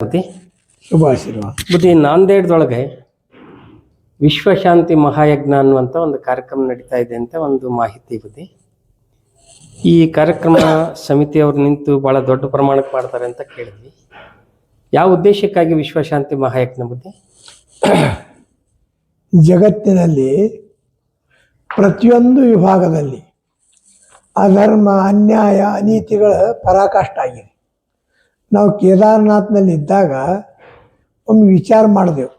ಬುದ್ಧಿ ಶುಭಾಶೀರ್ವಾದ ಈ ನಾಂದೇಡ್ದೊಳಗೆ ವಿಶ್ವಶಾಂತಿ ಮಹಾಯಜ್ಞ ಅನ್ನುವಂಥ ಒಂದು ಕಾರ್ಯಕ್ರಮ ನಡೀತಾ ಇದೆ ಅಂತ ಒಂದು ಮಾಹಿತಿ ಬುದ್ಧಿ ಈ ಕಾರ್ಯಕ್ರಮ ಸಮಿತಿಯವರು ನಿಂತು ಬಹಳ ದೊಡ್ಡ ಪ್ರಮಾಣಕ್ಕೆ ಮಾಡ್ತಾರೆ ಅಂತ ಕೇಳಿದ್ವಿ. ಯಾವ ಉದ್ದೇಶಕ್ಕಾಗಿ ವಿಶ್ವಶಾಂತಿ ಮಹಾಯಜ್ಞ ಬುದ್ಧಿ ಜಗತ್ತಿನಲ್ಲಿ ಪ್ರತಿಯೊಂದು ವಿಭಾಗದಲ್ಲಿ ಅಧರ್ಮ ಅನ್ಯಾಯ ಅನೀತಿಗಳ ಪರಾಕಾಷ್ಠ ಆಗಿದೆ. ನಾವು ಕೇದಾರ್ನಾಥ್ನಲ್ಲಿ ಇದ್ದಾಗ ಒಮ್ಮೆ ವಿಚಾರ ಮಾಡಿದೆವು.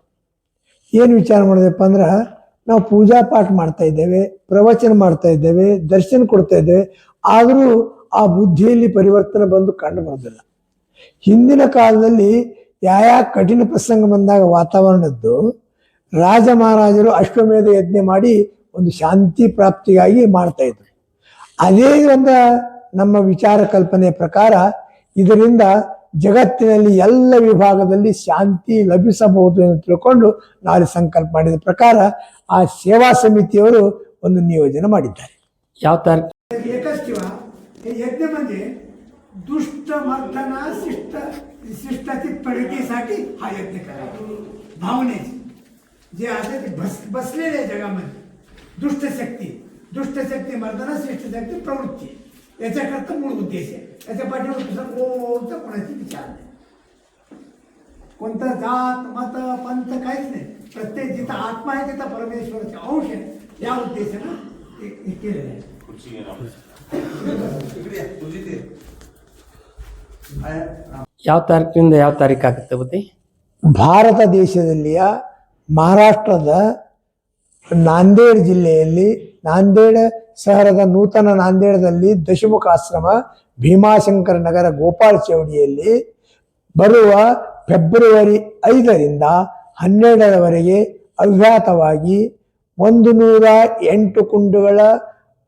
ಏನು ವಿಚಾರ ಮಾಡಿದೆವಪ್ಪ ಅಂದ್ರೆ, ನಾವು ಪೂಜಾ ಪಾಠ ಮಾಡ್ತಾ ಇದ್ದೇವೆ, ಪ್ರವಚನ ಮಾಡ್ತಾ ಇದ್ದೇವೆ, ದರ್ಶನ ಕೊಡ್ತಾ ಇದ್ದೇವೆ, ಆದರೂ ಆ ಬುದ್ಧಿಯಲ್ಲಿ ಪರಿವರ್ತನೆ ಬಂದು ಕಂಡು ಬರೋದಿಲ್ಲ. ಹಿಂದಿನ ಕಾಲದಲ್ಲಿ ಯಾವ ಕಠಿಣ ಪ್ರಸಂಗ ಬಂದಾಗ ವಾತಾವರಣದ್ದು ರಾಜ ಮಹಾರಾಜರು ಅಶ್ವಮೇಧ ಯಜ್ಞ ಮಾಡಿ ಒಂದು ಶಾಂತಿ ಪ್ರಾಪ್ತಿಗಾಗಿ ಮಾಡ್ತಾ ಇದ್ರು. ಅದೇ ಒಂದು ನಮ್ಮ ವಿಚಾರ ಕಲ್ಪನೆ ಪ್ರಕಾರ ಇದರಿಂದ ಜಗತ್ತಿನಲ್ಲಿ ಎಲ್ಲ ವಿಭಾಗದಲ್ಲಿ ಶಾಂತಿ ಲಭಿಸಬಹುದು ಎಂದು ತಿಳ್ಕೊಂಡು ನಾವು ಸಂಕಲ್ಪ ಮಾಡಿದ ಪ್ರಕಾರ ಆ ಸೇವಾ ಸಮಿತಿಯವರು ಒಂದು ನಿಯೋಜನೆ ಮಾಡಿದ್ದಾರೆ ಯಾವ ತಾರೀಕು एकच किंवा हे यज्ञ म्हणजे दुष्ट मर्दना शिष्ट शिष्टाची प्रगतीसाठी हा यज्ञ करायचा भावनेची जे आता ते बस बसलेले आहे जगामध्ये दुष्ट शक्ती दुष्ट शक्ती मर्दना शिष्ट शक्ती प्रवृत्ती याच्याकरता मूळ उद्देश आहे त्याच्या पाठीवर दुसरं कोणतं कोणाची विचार नाही कोणतं जात मत पंथ काहीच नाही प्रत्येक जिथं आत्मा आहे तिथं परमेश्वराचे अंश आहे या उद्देशानं हे हे केलेलं आहे ಯಾವ ತಾರೀಕಿನಿಂದ ಯಾವ ತಾರೀಕು ಆಗುತ್ತೆ ಬುದ್ಧಿ ಭಾರತ ದೇಶದಲ್ಲಿಯ ಮಹಾರಾಷ್ಟ್ರದ ನಾಂದೇಡ್ ಜಿಲ್ಲೆಯಲ್ಲಿ ನಾಂದೇಡ್ ಶಹರದ ನೂತನ ನಾಂದೇಡದಲ್ಲಿ ದಶಮುಖ ಆಶ್ರಮ ಭೀಮಾಶಂಕರ ನಗರ ಗೋಪಾಲ್ ಚೌಡಿಯಲ್ಲಿ ಬರುವ ಫೆಬ್ರವರಿ ಐದರಿಂದ ಹನ್ನೆರಡರವರೆಗೆ ಅವ್ಯಾತವಾಗಿ ಒಂದು ನೂರ ಎಂಟು ಕುಂಡುಗಳ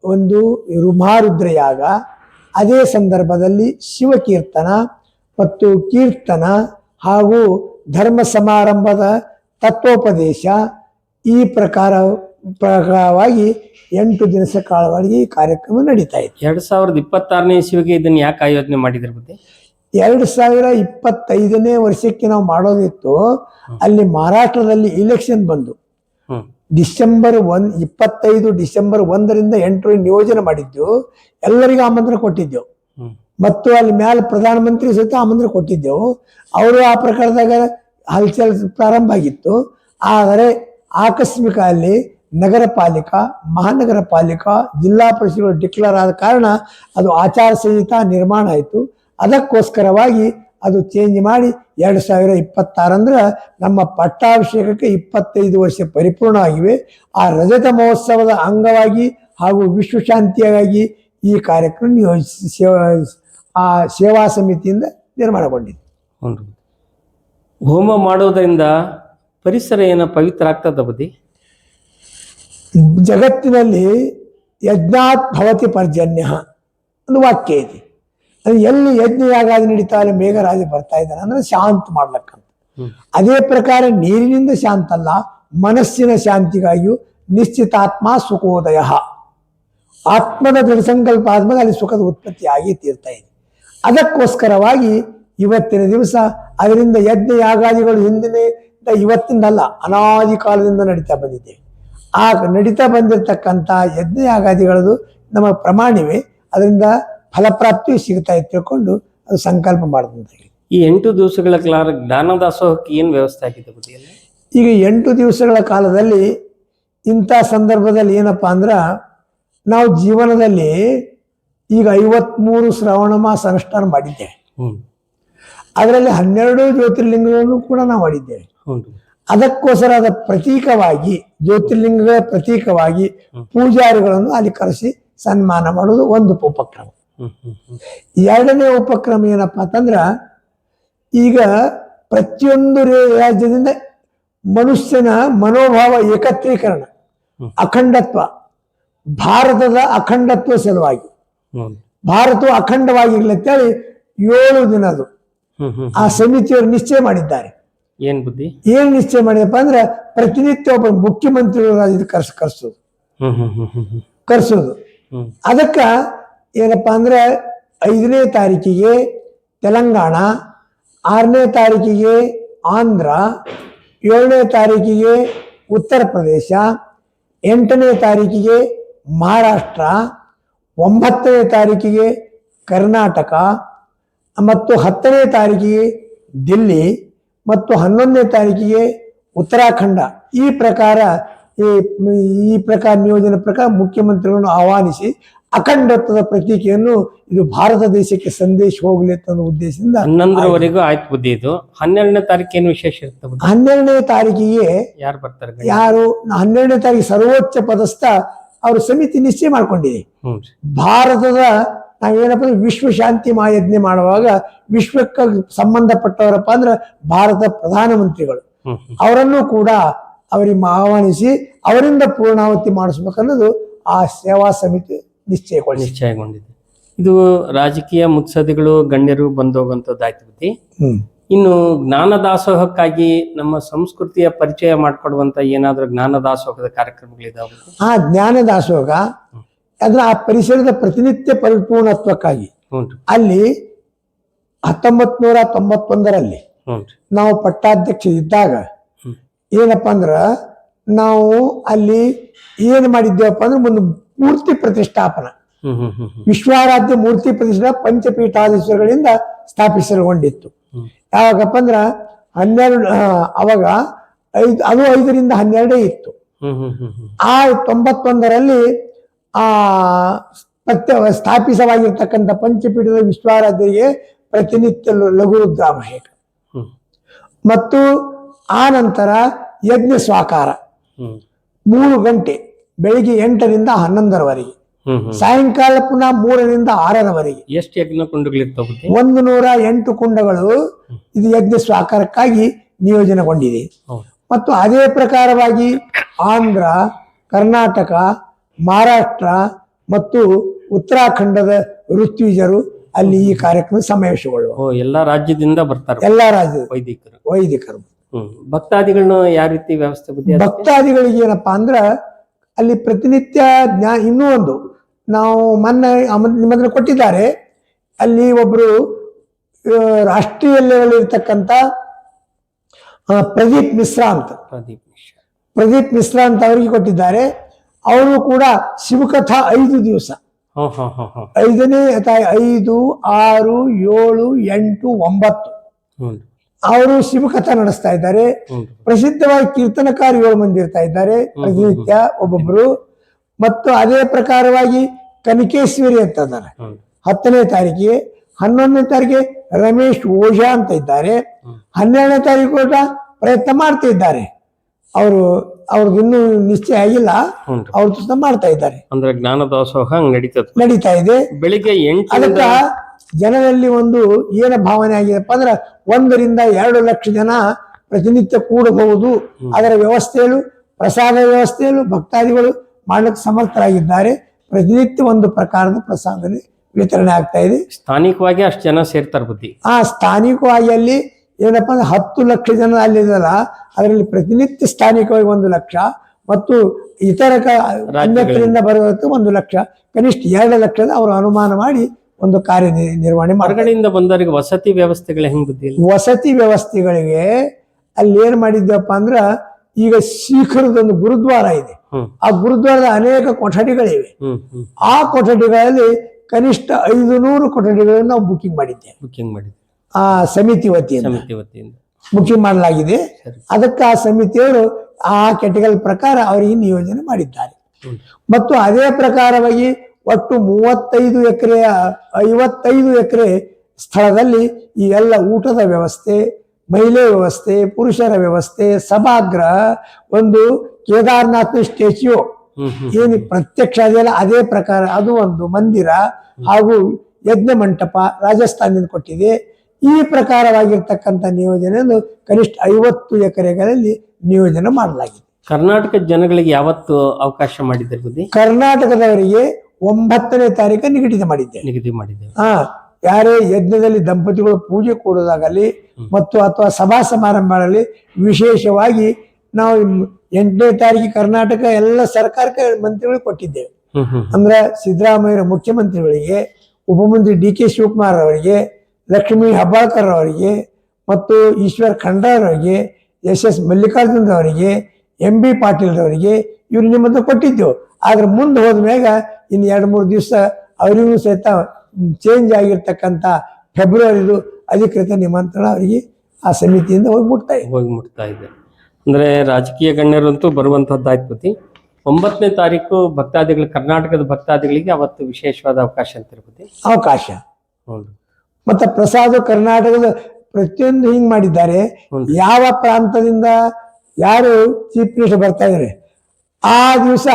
ಒಂದು ರುಮಾರುದ್ರಯಾಗ. ಅದೇ ಸಂದರ್ಭದಲ್ಲಿ ಶಿವಕೀರ್ತನ ಮತ್ತು ಕೀರ್ತನ ಹಾಗೂ ಧರ್ಮ ಸಮಾರಂಭದ ತತ್ವೋಪದೇಶ ಈ ಪ್ರಕಾರ ಪ್ರಕಾರವಾಗಿ ಎಂಟು ದಿನಸ ಕಾಲವಾಗಿ ಈ ಕಾರ್ಯಕ್ರಮ ನಡೀತಾ ಇದೆ. ಎರಡ್ ಸಾವಿರದ ಇಪ್ಪತ್ತಾರನೇ ಇಸ್ವಿಗೆ ಇದನ್ನ ಯಾಕೆ ಆಯೋಜನೆ ಮಾಡಿದ್ರ ಬಗ್ಗೆ ಎರಡು ಸಾವಿರ ಇಪ್ಪತ್ತೈದನೇ ವರ್ಷಕ್ಕೆ ನಾವು ಮಾಡೋದಿತ್ತು ಅಲ್ಲಿ ಮಹಾರಾಷ್ಟ್ರದಲ್ಲಿ ಇಲೆಕ್ಷನ್ ಬಂದು. ಡಿಸೆಂಬರ್ ಒಂದ್ ಇಪ್ಪತ್ತೈದು ಡಿಸೆಂಬರ್ ಒಂದರಿಂದ ಎಂಟರ ನಿಯೋಜನೆ ಮಾಡಿದ್ದು ಎಲ್ಲರಿಗೂ ಆಮಂತ್ರಣ ಕೊಟ್ಟಿದ್ದೆವು. ಮತ್ತು ಅಲ್ಲಿ ಮ್ಯಾಲ ಪ್ರಧಾನಮಂತ್ರಿ ಸಹಿತ ಆಮಂತ್ರಣ ಕೊಟ್ಟಿದ್ದೆವು. ಅವರು ಆ ಪ್ರಕಾರದಾಗ ಹಲ್ಚಲ್ ಪ್ರಾರಂಭ ಆಗಿತ್ತು. ಆದರೆ ಆಕಸ್ಮಿಕ ಅಲ್ಲಿ ನಗರ ಪಾಲಿಕಾ ಮಹಾನಗರ ಪಾಲಿಕಾ ಜಿಲ್ಲಾ ಪರಿಷತ್ಗಳು ಡಿಕ್ಲೇರ್ ಆದ ಕಾರಣ ಅದು ಆಚಾರ ಸಂಹಿತಾ ನಿರ್ಮಾಣ ಆಯಿತು. ಅದಕ್ಕೋಸ್ಕರವಾಗಿ ಅದು ಚೇಂಜ್ ಮಾಡಿ ಎರಡು ಸಾವಿರ ಇಪ್ಪತ್ತಾರಂದ್ರೆ ನಮ್ಮ ಪಟ್ಟಾಭಿಷೇಕಕ್ಕೆ ಇಪ್ಪತ್ತೈದು ವರ್ಷ ಪರಿಪೂರ್ಣ ಆಗಿವೆ. ಆ ರಜತ ಮಹೋತ್ಸವದ ಅಂಗವಾಗಿ ಹಾಗೂ ವಿಶ್ವಶಾಂತಿಯಾಗಿ ಈ ಕಾರ್ಯಕ್ರಮ ನಿಯೋಜಿಸಿ, ಸೇವಾ, ಆ ಸೇವಾ ಸಮಿತಿಯಿಂದ ನಿರ್ಮಾಣಗೊಂಡಿದೆ ಹೋಮ ಮಾಡೋದರಿಂದ ಪರಿಸರ ಏನ ಪವಿತ್ರ ಆಗ್ತದ ಬುದ್ಧಿ? ಜಗತ್ತಿನಲ್ಲಿ ಯಜ್ಞಾತ್ ಭವತಿ ಪರ್ಜನ್ಯ ಒಂದು ವಾಕ್ಯ ಇದೆ. ಅದು ಎಲ್ಲಿ ಯಜ್ಞ ಯಾಗಾದಿ ನಡೀತಾ ಅಲ್ಲಿ ಮೇಘರಾಜ ಬರ್ತಾ ಇದ್ದಾನೆ ಅಂದ್ರೆ ಶಾಂತ ಮಾಡ್ಲಕ್ಕಂತ. ಅದೇ ಪ್ರಕಾರ ನೀರಿನಿಂದ ಶಾಂತ ಅಲ್ಲ ಮನಸ್ಸಿನ ಶಾಂತಿಗಾಗಿಯೂ ನಿಶ್ಚಿತಾತ್ಮ ಸುಖೋದಯ. ಆತ್ಮದ ದೃಢ ಸಂಕಲ್ಪ ಆದ್ಮೇಲೆ ಅಲ್ಲಿ ಸುಖದ ಉತ್ಪತ್ತಿ ಆಗಿ ತೀರ್ತಾ ಇದೆ. ಅದಕ್ಕೋಸ್ಕರವಾಗಿ ಇವತ್ತಿನ ದಿವಸ ಅದರಿಂದ ಯಜ್ಞ ಯಾಗಾದಿಗಳು ಹಿಂದಿನ ಇವತ್ತಿಂದಲ್ಲ ಅನಾದಿ ಕಾಲದಿಂದ ನಡೀತಾ ಬಂದಿದೆ. ಆ ನಡೀತಾ ಬಂದಿರತಕ್ಕಂಥ ಯಜ್ಞ ಯಾಗಾದಿಗಳದು ನಮ್ಮ ಪ್ರಮಾಣವೇ. ಅದರಿಂದ ಫಲಪ್ರಾಪ್ತಿಯು ಸಿಗ್ತಾ ಇದೆ ತಿಳ್ಕೊಂಡು ಅದು ಸಂಕಲ್ಪ ಮಾಡಿದಂತ ಈ ಎಂಟು ದಿವಸಗಳ ಕಾಲ ಜ್ಞಾನದಾಸೋಹಕ್ಕೆ ಏನು ವ್ಯವಸ್ಥೆ ಆಗಿದೆ ಈಗ ಎಂಟು ದಿವಸಗಳ ಕಾಲದಲ್ಲಿ ಇಂಥ ಸಂದರ್ಭದಲ್ಲಿ ಏನಪ್ಪ ಅಂದ್ರೆ ನಾವು ಜೀವನದಲ್ಲಿ ಈಗ ಐವತ್ಮೂರು ಶ್ರವಣ ಮಾಸ ಅನುಷ್ಠಾನ ಮಾಡಿದ್ದೇವೆ. ಅದರಲ್ಲಿ ಹನ್ನೆರಡು ಜ್ಯೋತಿರ್ಲಿಂಗಗಳನ್ನು ಕೂಡ ನಾವು ಮಾಡಿದ್ದೇವೆ. ಅದಕ್ಕೋಸ್ಕರ ಅದ ಪ್ರತೀಕವಾಗಿ ಜ್ಯೋತಿರ್ಲಿಂಗಗಳ ಪ್ರತೀಕವಾಗಿ ಪೂಜಾರಿಗಳನ್ನು ಅಲ್ಲಿ ಕರೆಸಿ ಸನ್ಮಾನ ಮಾಡುವುದು ಒಂದು ಉಪಕ್ರಮ. ಎರಡನೇ ಉಪಕ್ರಮ ಏನಪ್ಪಾ ಅಂತಂದ್ರ ಈಗ ಪ್ರತಿಯೊಂದು ರಾಜ್ಯದಿಂದ ಮನುಷ್ಯನ ಮನೋಭಾವ ಏಕತ್ರೀಕರಣ ಅಖಂಡತ್ವ ಭಾರತದ ಅಖಂಡತ್ವ ಸಲುವಾಗಿ. ಭಾರತವು ಅಖಂಡವಾಗಿರ್ಲಿ ಅಂತೇಳಿ ಏಳು ದಿನದು ಆ ಸಮಿತಿಯವರು ನಿಶ್ಚಯ ಮಾಡಿದ್ದಾರೆ. ಏನ್ ಬುದ್ಧಿ? ಏನ್ ನಿಶ್ಚಯ ಮಾಡಿದಪ್ಪ ಅಂದ್ರೆ ಪ್ರತಿನಿತ್ಯ ಒಬ್ಬ ಮುಖ್ಯಮಂತ್ರಿಗಳು ಇದು ಕರ್ಸ್ ಕರ್ಸೋದು. ಹ್ಮ್ ಹ್ಮ್ ಹ್ಮ್ ಹ್ಮ್ ಹ್ಮ್. ಕರ್ಸೋದು. ಅದಕ್ಕ ಏನಪ್ಪಾ ಅಂದ್ರೆ ಐದನೇ ತಾರೀಕಿಗೆ ತೆಲಂಗಾಣ ಆರನೇ ತಾರೀಕಿಗೆ ಆಂಧ್ರ ಏಳನೇ ತಾರೀಕಿಗೆ ಉತ್ತರ ಪ್ರದೇಶ ಎಂಟನೇ ತಾರೀಕಿಗೆ ಮಹಾರಾಷ್ಟ್ರ ಒಂಬತ್ತನೇ ತಾರೀಕಿಗೆ ಕರ್ನಾಟಕ ಮತ್ತು ಹತ್ತನೇ ತಾರೀಕಿಗೆ ದಿಲ್ಲಿ. ಮತ್ತು ಹನ್ನೊಂದನೇ ತಾರೀಕಿಗೆ ಉತ್ತರಾಖಂಡ. ಈ ಪ್ರಕಾರ ಈ ಈ ಪ್ರಕಾರ ನಿಯೋಜನೆ ಪ್ರಕಾರ ಮುಖ್ಯಮಂತ್ರಿಗಳನ್ನು ಆಹ್ವಾನಿಸಿ ಅಖಂಡತ್ವದ ಪ್ರತೀಕೆಯನ್ನು ಇದು ಭಾರತ ದೇಶಕ್ಕೆ ಸಂದೇಶ ಹೋಗಲಿ ಅಂತ ಉದ್ದೇಶದಿಂದ ಹನ್ನೊಂದರವರೆಗೂ ಆಯ್ತು ಬುದ್ಧಿ ಇದು. ಹನ್ನೆರಡನೇ ತಾರೀಕು ಏನು ವಿಶೇಷ ಇರ್ತದೆ ಹನ್ನೆರಡನೇ ತಾರೀಕಿಗೆ ಯಾರು ಬರ್ತಾರೆ? ಯಾರು? ಹನ್ನೆರಡನೇ ತಾರೀಕು ಸರ್ವೋಚ್ಚ ಪದಸ್ಥ ಅವರು ಸಮಿತಿ ನಿಶ್ಚಯ ಮಾಡ್ಕೊಂಡಿದೆ. ಭಾರತದ ನಾವೇನಪ್ಪ ಅಂದ್ರೆ ವಿಶ್ವ ಶಾಂತಿ ಮಹಾಯಜ್ಞೆ ಮಾಡುವಾಗ ವಿಶ್ವಕ್ಕೆ ಸಂಬಂಧಪಟ್ಟವರಪ್ಪ ಅಂದ್ರೆ ಭಾರತ ಪ್ರಧಾನಮಂತ್ರಿಗಳು. ಅವರನ್ನು ಕೂಡ ಅವರಿಗೆ ಆಹ್ವಾನಿಸಿ ಅವರಿಂದ ಪೂರ್ಣಾವತಿ ಮಾಡಿಸ್ಬೇಕನ್ನೋದು ಆ ಸೇವಾ ಸಮಿತಿ ನಿಶ್ಚಯಗೊಂಡು ನಿಶ್ಚಯಗೊಂಡಿದೆ. ಇದು ರಾಜಕೀಯ ಮುತ್ಸದಿಗಳು ಗಣ್ಯರು ಬಂದೋಗುವಂಥದ್ದಾಯ್ತು ಬುದ್ಧಿ. ಹ್ಮ್. ಇನ್ನು ಜ್ಞಾನ ದಾಸೋಹಕ್ಕಾಗಿ ನಮ್ಮ ಸಂಸ್ಕೃತಿಯ ಪರಿಚಯ ಮಾಡಿಕೊಡುವಂತ ಏನಾದರೂ ಜ್ಞಾನ ದಾಸೋಹದ ಕಾರ್ಯಕ್ರಮಗಳಿದಾವೆ? ಆ ಜ್ಞಾನ ದಾಸೋಹ ಅಂದ್ರೆ ಆ ಪರಿಸರದ ಪ್ರತಿನಿತ್ಯ ಪರಿಪೂರ್ಣತ್ವಕ್ಕಾಗಿ. ಅಲ್ಲಿ ಹತ್ತೊಂಬತ್ ನೂರ ತೊಂಬತ್ತೊಂದರಲ್ಲಿ ನಾವು ಪಟ್ಟಾಧ್ಯಕ್ಷ ಇದ್ದಾಗ. ಏನಪ್ಪ ಅಂದ್ರ ನಾವು ಅಲ್ಲಿ ಏನ್ ಮಾಡಿದ್ದೇವಪ್ಪ ಅಂದ್ರೆ ಒಂದು ಮೂರ್ತಿ ಪ್ರತಿಷ್ಠಾಪನ. ವಿಶ್ವಾರಾಧ್ಯ ಮೂರ್ತಿ ಪ್ರತಿಷ್ಠಾ ಪಂಚಪೀಠಾಧೀಶ್ವರಗಳಿಂದ ಸ್ಥಾಪಿಸಲ್ಗೊಂಡಿತ್ತು. ಹ್ಮ್. ಯಾವಾಗಪ್ಪ ಅಂದ್ರ ಹನ್ನೆರಡು ಅವಾಗ ಐದು ಅದು ಐದರಿಂದ ಹನ್ನೆರಡೇ ಇತ್ತು. ಆ ತೊಂಬತ್ತೊಂದರಲ್ಲಿ ಆ ಪಥ್ಯ ಸ್ಥಾಪಿತವಾಗಿರ್ತಕ್ಕಂಥ ಪಂಚಪೀಠದ ವಿಶ್ವಾರಾಧ್ಯರಿಗೆ ಪ್ರತಿನಿತ್ಯ ಲಘು ರುದ್ರಾಮ ಮತ್ತು ಆ ನಂತರ ಯಜ್ಞ ಸ್ವಾಕಾರ. ಮೂರು ಗಂಟೆ ಬೆಳಿಗ್ಗೆ ಎಂಟರಿಂದ ಹನ್ನೊಂದರವರೆಗೆ. ಸಾಯಂಕಾಲ ಪುನಃ ಮೂರರಿಂದ ಆರರವರೆಗೆ. ಎಷ್ಟು ಯಜ್ಞ ಕುಂಡಗಳಿರ್ತಾವ ಒಂದು ನೂರ ಎಂಟು ಕುಂಡಗಳು ಇದು ಯಜ್ಞ ಸ್ವಾಕಾರಕ್ಕಾಗಿ ನಿಯೋಜನೆಗೊಂಡಿದೆ. ಮತ್ತು ಅದೇ ಪ್ರಕಾರವಾಗಿ ಆಂಧ್ರ ಕರ್ನಾಟಕ ಮಹಾರಾಷ್ಟ್ರ ಮತ್ತು ಉತ್ತರಾಖಂಡದ ಋತ್ವಿಜರು ಅಲ್ಲಿ ಈ ಕಾರ್ಯಕ್ರಮ ಸಮಾವೇಶಗೊಳ್ಳುವ. ಎಲ್ಲಾ ರಾಜ್ಯದಿಂದ ಬರ್ತಾರೆ. ಎಲ್ಲ ರಾಜ್ಯ ವೈದಿಕರು. ವೈದಿಕರು. ಭಕ್ತಾದಿಗಳನ್ನ ಯಾವ ರೀತಿ ವ್ಯವಸ್ಥೆ ಭಕ್ತಾದಿಗಳಿಗೆ ಏನಪ್ಪಾ ಅಂದ್ರ ಅಲ್ಲಿ ಪ್ರತಿನಿತ್ಯ ಜ್ಞಾ ಇನ್ನೂ ಒಂದು. ನಾವು ಮೊನ್ನೆ ನಿಮ್ಮ ಕೊಟ್ಟಿದ್ದಾರೆ. ಅಲ್ಲಿ ಒಬ್ರು ರಾಷ್ಟ್ರೀಯ ಲೆವೆಲ್ ಇರ್ತಕ್ಕಂಥ ಪ್ರದೀಪ್ ಮಿಶ್ರಾ ಅಂತ. ಪ್ರದೀಪ್ ಮಿಶ್ರಾ. ಪ್ರದೀಪ್ ಮಿಶ್ರಾ ಅಂತ ಅವರಿಗೆ ಕೊಟ್ಟಿದ್ದಾರೆ. ಅವರು ಕೂಡ ಶಿವಕಥಾ ಐದು ದಿವಸ. ಐದನೇ ಐದು ಆರು ಏಳು ಎಂಟು ಒಂಬತ್ತು. ಅವರು ಶಿವಕಥಾ ನಡೆಸ್ತಾ ಇದ್ದಾರೆ. ಪ್ರಸಿದ್ಧವಾಗಿ ಕೀರ್ತನಕಾರ ಏಳು ಮಂದಿ ಇರ್ತಾ ಇದ್ದಾರೆ ಪ್ರತಿನಿತ್ಯ ಒಬ್ಬೊಬ್ರು. ಮತ್ತು ಅದೇ ಪ್ರಕಾರವಾಗಿ ಕನಿಕೇಶ್ವರಿ ಅಂತ ಇದ್ದಾರೆ. ಹತ್ತನೇ ತಾರೀಕಿಗೆ ಹನ್ನೊಂದನೇ ತಾರೀಕಿಗೆ ರಮೇಶ್ ಓಜಾ ಅಂತ ಇದ್ದಾರೆ. ಹನ್ನೆರಡನೇ ತಾರೀಕು ಕೂಡ ಪ್ರಯತ್ನ ಮಾಡ್ತಾ ಇದ್ದಾರೆ. ಅವರು ಅವ್ರದ್ದು ಇನ್ನೂ ನಿಶ್ಚಯ ಆಗಿಲ್ಲ. ಅವ್ರ ಜೊತೆ ಮಾಡ್ತಾ ಇದ್ದಾರೆ. ಅಂದ್ರೆ ಜ್ಞಾನ ದಾಸೋಹ ನಡೀತದೆ ನಡೀತಾ ಇದೆ. ಬೆಳಿಗ್ಗೆ ಎಂಟು ಅದಕ್ಕ ಜನರಲ್ಲಿ ಒಂದು ಏನ ಭಾವನೆ ಆಗಿದೆಪ್ಪ ಅಂದ್ರೆ ಒಂದರಿಂದ ಎರಡು ಲಕ್ಷ ಜನ ಪ್ರತಿನಿತ್ಯ ಕೂಡಬಹುದು. ಅದರ ವ್ಯವಸ್ಥೆಯಲ್ಲೂ ಪ್ರಸಾದ ವ್ಯವಸ್ಥೆಯಲ್ಲೂ ಭಕ್ತಾದಿಗಳು ಮಾಡಲಿಕ್ಕೆ ಸಮರ್ಥರಾಗಿದ್ದಾರೆ. ಪ್ರತಿನಿತ್ಯ ಒಂದು ಪ್ರಕಾರದ ಪ್ರಸಾದನೆ ವಿತರಣೆ ಆಗ್ತಾ ಇದೆ. ಸ್ಥಾನಿಕವಾಗಿ ಅಷ್ಟು ಜನ ಸೇರ್ತಾರ ಬುದ್ಧಿ. ಆ ಸ್ಥಾನಿಕವಾಗಿ ಅಲ್ಲಿ ಏನಪ್ಪಾ ಅಂದ್ರೆ ಹತ್ತು ಲಕ್ಷ ಜನ ಅಲ್ಲಿದಲ್ಲ ಅದರಲ್ಲಿ ಪ್ರತಿನಿತ್ಯ ಸ್ಥಾನಿಕವಾಗಿ ಒಂದು ಲಕ್ಷ ಮತ್ತು ಇತರ ಅನ್ಯತ್ರಿಂದ ಬರುವಂತ ಒಂದು ಲಕ್ಷ ಕನಿಷ್ಠ ಎರಡು ಲಕ್ಷದ ಅವರು ಅನುಮಾನ ಮಾಡಿ ಒಂದು ಕಾರ್ಯ ನಿರ್ವಹಣೆ ಮರಗಳಿಂದ ಹೊರಗಡೆಯಿಂದ ಬಂದವರಿಗೆ ವಸತಿ ವ್ಯವಸ್ಥೆಗಳು ಹೆಂಗ್ ವಸತಿ ವ್ಯವಸ್ಥೆಗಳಿಗೆ ಅಲ್ಲಿ ಏನ್ ಮಾಡಿದ್ದಪ್ಪ ಅಂದ್ರ ಈಗ ಶಿಖರದೊಂದು ಗುರುದ್ವಾರ ಇದೆ. ಆ ಗುರುದ್ವಾರದ ಅನೇಕ ಕೊಠಡಿಗಳಿವೆ. ಆ ಕೊಠಡಿಗಳಲ್ಲಿ ಕನಿಷ್ಠ ಐದು ನೂರು ಕೊಠಡಿಗಳನ್ನು ನಾವು ಬುಕಿಂಗ್ ಮಾಡಿದ್ದೇವೆ. ಬುಕಿಂಗ್ ಮಾಡಿದ್ವಿ ಆ ಸಮಿತಿ ವತಿಯಿಂದ ಮುಖ್ಯ ವತಿಯಿಂದ. ಮಾಡಲಾಗಿದೆ. ಅದಕ್ಕೆ ಆ ಸಮಿತಿಯವರು ಆ ಕೆಟಗಲ್ ಪ್ರಕಾರ ಅವರಿಗೆ ನಿಯೋಜನೆ ಮಾಡಿದ್ದಾರೆ. ಮತ್ತು ಅದೇ ಪ್ರಕಾರವಾಗಿ ಒಟ್ಟು ಮೂವತ್ತೈದು ಎಕರೆಯ ಐವತ್ತೈದು ಎಕರೆ ಸ್ಥಳದಲ್ಲಿ ಈ ಎಲ್ಲ ಊಟದ ವ್ಯವಸ್ಥೆ ಮಹಿಳೆ ವ್ಯವಸ್ಥೆ ಪುರುಷರ ವ್ಯವಸ್ಥೆ ಸಭಾಗ್ರಹ ಒಂದು ಕೇದಾರ್ನಾಥ್ ಸ್ಟ್ಯಾಚ್ಯೂ ಏನು ಪ್ರತ್ಯಕ್ಷ ಅದೆಲ್ಲ ಅದೇ ಪ್ರಕಾರ ಅದು ಒಂದು ಮಂದಿರ ಹಾಗೂ ಯಜ್ಞ ಮಂಟಪ ರಾಜಸ್ಥಾನದಿಂದ ಕೊಟ್ಟಿದೆ. ಈ ಪ್ರಕಾರವಾಗಿರ್ತಕ್ಕಂಥ ನಿಯೋಜನೆಯನ್ನು ಕನಿಷ್ಠ ಐವತ್ತು ಎಕರೆಗಳಲ್ಲಿ ನಿಯೋಜನೆ ಮಾಡಲಾಗಿದೆ. ಕರ್ನಾಟಕ ಜನಗಳಿಗೆ ಯಾವತ್ತು ಅವಕಾಶ ಮಾಡಿದ್ದಾರೆ ಬುದ್ಧಿ? ಕರ್ನಾಟಕದವರಿಗೆ ಒಂಬತ್ತನೇ ತಾರೀಕು ನಿಗದಿತ ಮಾಡಿದ್ದೆ ನಿಗದಿ ಮಾಡಿದ್ದೆ ಹಾ ಯಾರೇ ಯಜ್ಞದಲ್ಲಿ ದಂಪತಿಗಳು ಪೂಜೆ ಕೊಡೋದಾಗಲಿ ಮತ್ತು ಅಥವಾ ಸಭಾ ಸಮಾರಂಭಗಳಲ್ಲಿ ವಿಶೇಷವಾಗಿ ನಾವು ಎಂಟನೇ ತಾರೀಕಿಗೆ ಕರ್ನಾಟಕ ಎಲ್ಲ ಸರ್ಕಾರಕ್ಕೆ ಮಂತ್ರಿಗಳು ಕೊಟ್ಟಿದ್ದೇವೆ. ಅಂದ್ರೆ ಸಿದ್ದರಾಮಯ್ಯ ಮುಖ್ಯಮಂತ್ರಿಗಳಿಗೆ ಉಪಮಂತ್ರಿ ಡಿ ಕೆ ಶಿವಕುಮಾರ್ ಅವರಿಗೆ ಲಕ್ಷ್ಮೀ ಹೆಬ್ಬಾಳ್ಕರ್ ಅವರಿಗೆ ಮತ್ತು ಈಶ್ವರ್ ಖಂಡ್ರವರಿಗೆ ಎಸ್ ಎಸ್ ಮಲ್ಲಿಕಾರ್ಜುನ್ ಅವರಿಗೆ ಎಂ ಬಿ ಪಾಟೀಲ್ ಅವರಿಗೆ ಇವ್ರು ನಿಮ್ಮನ್ನು ಕೊಟ್ಟಿದ್ದೆವು ಆದ್ರೆ ಮುಂದೆ ಹೋದ ಮ್ಯಾಗ ಇನ್ನು ಎರಡು ಮೂರು ದಿವಸ ಅವರಿಗೂ ಸಹಿತ ಚೇಂಜ್ ಆಗಿರ್ತಕ್ಕಂಥ ಫೆಬ್ರವರಿದು ಅಧಿಕೃತ ನಿಮಂತ್ರಣ ಅವರಿಗೆ ಆ ಸಮಿತಿಯಿಂದ ಹೋಗಿ ಮುಟ್ತಾ ಇದೆ. ಹೋಗಿ ಮುಟ್ತಾ ಇದೆ. ಅಂದ್ರೆ ರಾಜಕೀಯ ಗಣ್ಯರಂತೂ ಬರುವಂಥದ್ದಾಯ್ತು ಪತಿ. ಒಂಬತ್ತನೇ ತಾರೀಕು ಭಕ್ತಾದಿಗಳು ಕರ್ನಾಟಕದ ಭಕ್ತಾದಿಗಳಿಗೆ ಅವತ್ತು ವಿಶೇಷವಾದ ಅವಕಾಶ ಅಂತ ಇರ್ಬೋದು ಅವಕಾಶ. ಹೌದು. ಮತ್ತೆ ಪ್ರಸಾದ ಕರ್ನಾಟಕದ ಪ್ರತಿಯೊಂದು ಹಿಂಗ್ ಮಾಡಿದ್ದಾರೆ. ಯಾವ ಪ್ರಾಂತದಿಂದ ಯಾರು ಚೀಫ್ ಮಿನಿಸ್ಟರ್ ಬರ್ತಾ ಇದ್ದಾರೆ ಆ ದಿವಸ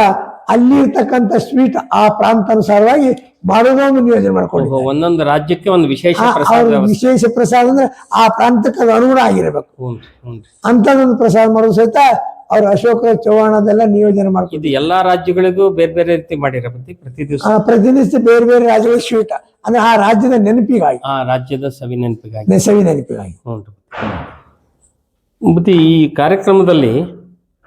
ಅಲ್ಲಿ ಇರ್ತಕ್ಕಂಥ ಸ್ವೀಟ್ ಆ ಪ್ರಾಂತ ಅನುಸಾರವಾಗಿ ಒಂದು ನಿಯೋಜನೆ ಮಾಡ್ಕೊಂಡು ಒಂದೊಂದು ರಾಜ್ಯಕ್ಕೆ ಒಂದು ವಿಶೇಷ ಪ್ರಸಾದ ವಿಶೇಷ ಪ್ರಸಾದ ಅಂದ್ರೆ ಆ ಪ್ರಾಂತಕ್ಕೆ ಅದು ಅನುಗುಣ ಆಗಿರಬೇಕು. ಅಂತದೊಂದು ಪ್ರಸಾದ ಮಾಡೋದು ಸಹಿತ ಅವ್ರು ಅಶೋಕ ಚೌಹಾಣದೆಲ್ಲ ನಿಯೋಜನೆ ಮಾಡ್ಕೊಂಡು ಇದು ಎಲ್ಲಾ ರಾಜ್ಯಗಳಿಗೂ ಬೇರೆ ಬೇರೆ ರೀತಿ ಮಾಡಿರಬಹುದು ಪ್ರತಿ ದಿವಸ ಆ ಪ್ರತಿನಿತ್ಯ ಬೇರೆ ಬೇರೆ ರಾಜ್ಯಗಳ ಶೂಟ. ಅಂದ್ರೆ ಆ ರಾಜ್ಯದ ನೆನಪಿಗಾಗಿ. ಆ ರಾಜ್ಯದ ಸವಿ ನೆನಪಿಗಾಗಿ. ಸವಿ ನೆನಪಿಗಾಗಿ. ಮತ್ತೆ ಈ ಕಾರ್ಯಕ್ರಮದಲ್ಲಿ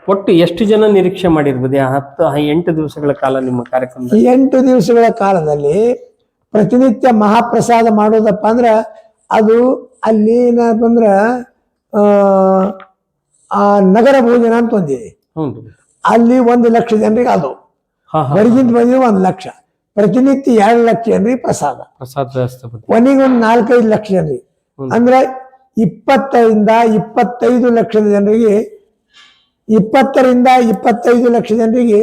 ಒಟ್ಟು ಎಷ್ಟು ಜನ ನಿರೀಕ್ಷೆ ಮಾಡಿರ್ಬೋದು? ಆ ಹತ್ತು ಆ ಎಂಟು ದಿವಸಗಳ ಕಾಲ ನಿಮ್ಮ ಕಾರ್ಯಕ್ರಮ ಎಂಟು ದಿವಸಗಳ ಕಾಲದಲ್ಲಿ ಪ್ರತಿನಿತ್ಯ ಮಹಾಪ್ರಸಾದ ಮಾಡೋದಪ್ಪ ಅಂದ್ರ ಅದು ಅಲ್ಲಿ ಏನಪ್ಪ ಅಂದ್ರ ಆ, ನಗರ ಭೋಜನ ಅಂತ ಒಂದಿದೆ ಅಲ್ಲಿ ಒಂದು ಲಕ್ಷ ಜನರಿಗೆ ಅದು. ಹಾ ಬಂದಿರೋ ಒಂದು ಲಕ್ಷ. ಪ್ರತಿನಿತ್ಯ ಎರಡು ಲಕ್ಷ ಜನರಿಗೆ ಪ್ರಸಾದ. ಕೊನೆಗೆ ಒಂದು ನಾಲ್ಕೈದು ಲಕ್ಷ ಜನರಿಗೆ. ಅಂದ್ರ ಇಪ್ಪತ್ತರಿಂದ ಇಪ್ಪತ್ತೈದು ಲಕ್ಷದ ಜನರಿಗೆ ಇಪ್ಪತ್ತರಿಂದ ಇಪ್ಪತ್ತೈದು ಲಕ್ಷ ಜನರಿಗೆ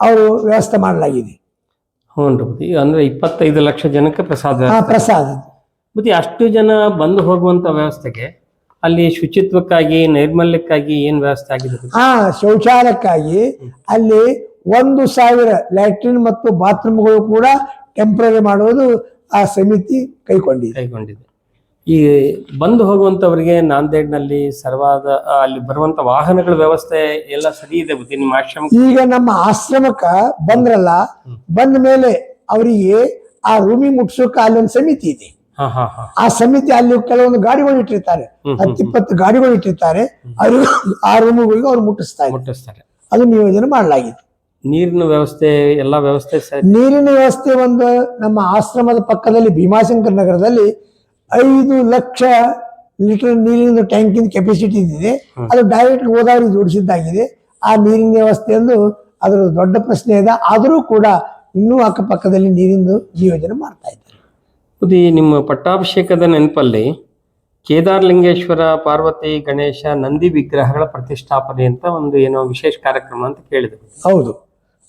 ಅವರು ವ್ಯವಸ್ಥೆ ಮಾಡಲಾಗಿದೆ. ಹ್ಞೂ ಅಂದ್ರೆ ಇಪ್ಪತ್ತೈದು ಲಕ್ಷ ಜನಕ್ಕೆ ಪ್ರಸಾದ. ಪ್ರಸಾದ. ಮತ್ತೆ ಅಷ್ಟು ಜನ ಬಂದು ಹೋಗುವಂತ ವ್ಯವಸ್ಥೆಗೆ ಅಲ್ಲಿ ಶುಚಿತ್ವಕ್ಕಾಗಿ ನೈರ್ಮಲ್ಯಕ್ಕಾಗಿ ಏನ್ ವ್ಯವಸ್ಥೆ ಆಗಿದೆ ಹಾ ಆ ಶೌಚಾಲಯಕ್ಕಾಗಿ ಅಲ್ಲಿ ಒಂದು ಸಾವಿರ ಲ್ಯಾಟ್ರಿನ್ ಮತ್ತು ಬಾತ್ರೂಮ್ಗಳು ಕೂಡ ಟೆಂಪ್ರರಿ ಮಾಡುವುದು ಆ ಸಮಿತಿ ಕೈಗೊಂಡಿದೆ. ಕೈಗೊಂಡಿದೆ. ಈ ಬಂದು ಹೋಗುವಂತವರಿಗೆ ನಾಂದೇಡ್ನಲ್ಲಿ ಸರ್ವಾದ ಅಲ್ಲಿ ಬರುವಂತ ವಾಹನಗಳ ವ್ಯವಸ್ಥೆ ಎಲ್ಲ ಸರಿ ಇದೆ ಬುದ್ಧಿ ನಿಮ್ಮ ಆಶ್ರಮ ಈಗ ನಮ್ಮ ಆಶ್ರಮಕ್ಕ ಬಂದ್ರಲ್ಲ ಬಂದ ಮೇಲೆ ಅವರಿಗೆ ಆ ರೂಮಿ ಮುಟ್ಸೋಕೆ ಅಲ್ಲಿ ಒಂದು ಸಮಿತಿ ಇದೆ. ಆ ಸಮಿತಿ ಅಲ್ಲಿ ಕೆಲವೊಂದು ಗಾಡಿಗಳು ಇಟ್ಟಿರ್ತಾರೆ. ಹತ್ತಿಪ್ಪತ್ತು ಗಾಡಿಗಳು ಇಟ್ಟಿರ್ತಾರೆ. ಅವರು ಆ ರೂಮುಗಳಿಗೆ ಅವ್ರು ಮುಟ್ಟಿಸ್ತಾ ಇದ್ದಾರೆ. ಮುಟ್ಟಿಸ್ತಾರೆ. ಅದು ನಿಯೋಜನೆ ಮಾಡಲಾಗಿದೆ. ನೀರಿನ ವ್ಯವಸ್ಥೆ ಎಲ್ಲಾ ವ್ಯವಸ್ಥೆ ನೀರಿನ ವ್ಯವಸ್ಥೆ ಒಂದು ನಮ್ಮ ಆಶ್ರಮದ ಪಕ್ಕದಲ್ಲಿ ಭೀಮಾಶಂಕರ್ ನಗರದಲ್ಲಿ ಐದು ಲಕ್ಷ ಲೀಟರ್ ನೀರಿನ ಟ್ಯಾಂಕಿನ ಕೆಪಾಸಿಟಿ ಇದೆ. ಅದು ಡೈರೆಕ್ಟ್ ಗೋದಾವರಿ ಜೋಡಿಸಿದ್ದಾಗಿದೆ. ಆ ನೀರಿನ ವ್ಯವಸ್ಥೆ ಎಂದು ಅದರ ದೊಡ್ಡ ಪ್ರಶ್ನೆ ಇದೆ. ಆದರೂ ಕೂಡ ಇನ್ನೂ ಅಕ್ಕಪಕ್ಕದಲ್ಲಿ ನೀರಿಂದು ನಿಯೋಜನೆ ಮಾಡ್ತಾ ಇದ್ದಾರೆ. ಬುದ್ಧಿ ನಿಮ್ಮ ಪಟ್ಟಾಭಿಷೇಕದ ನೆನಪಲ್ಲಿ ಕೇದಾರಲಿಂಗೇಶ್ವರ ಪಾರ್ವತಿ ಗಣೇಶ ನಂದಿ ವಿಗ್ರಹಗಳ ಪ್ರತಿಷ್ಠಾಪನೆ ಅಂತ ಒಂದು ಏನೋ ವಿಶೇಷ ಕಾರ್ಯಕ್ರಮ ಅಂತ ಕೇಳಿದೆ. ಹೌದು.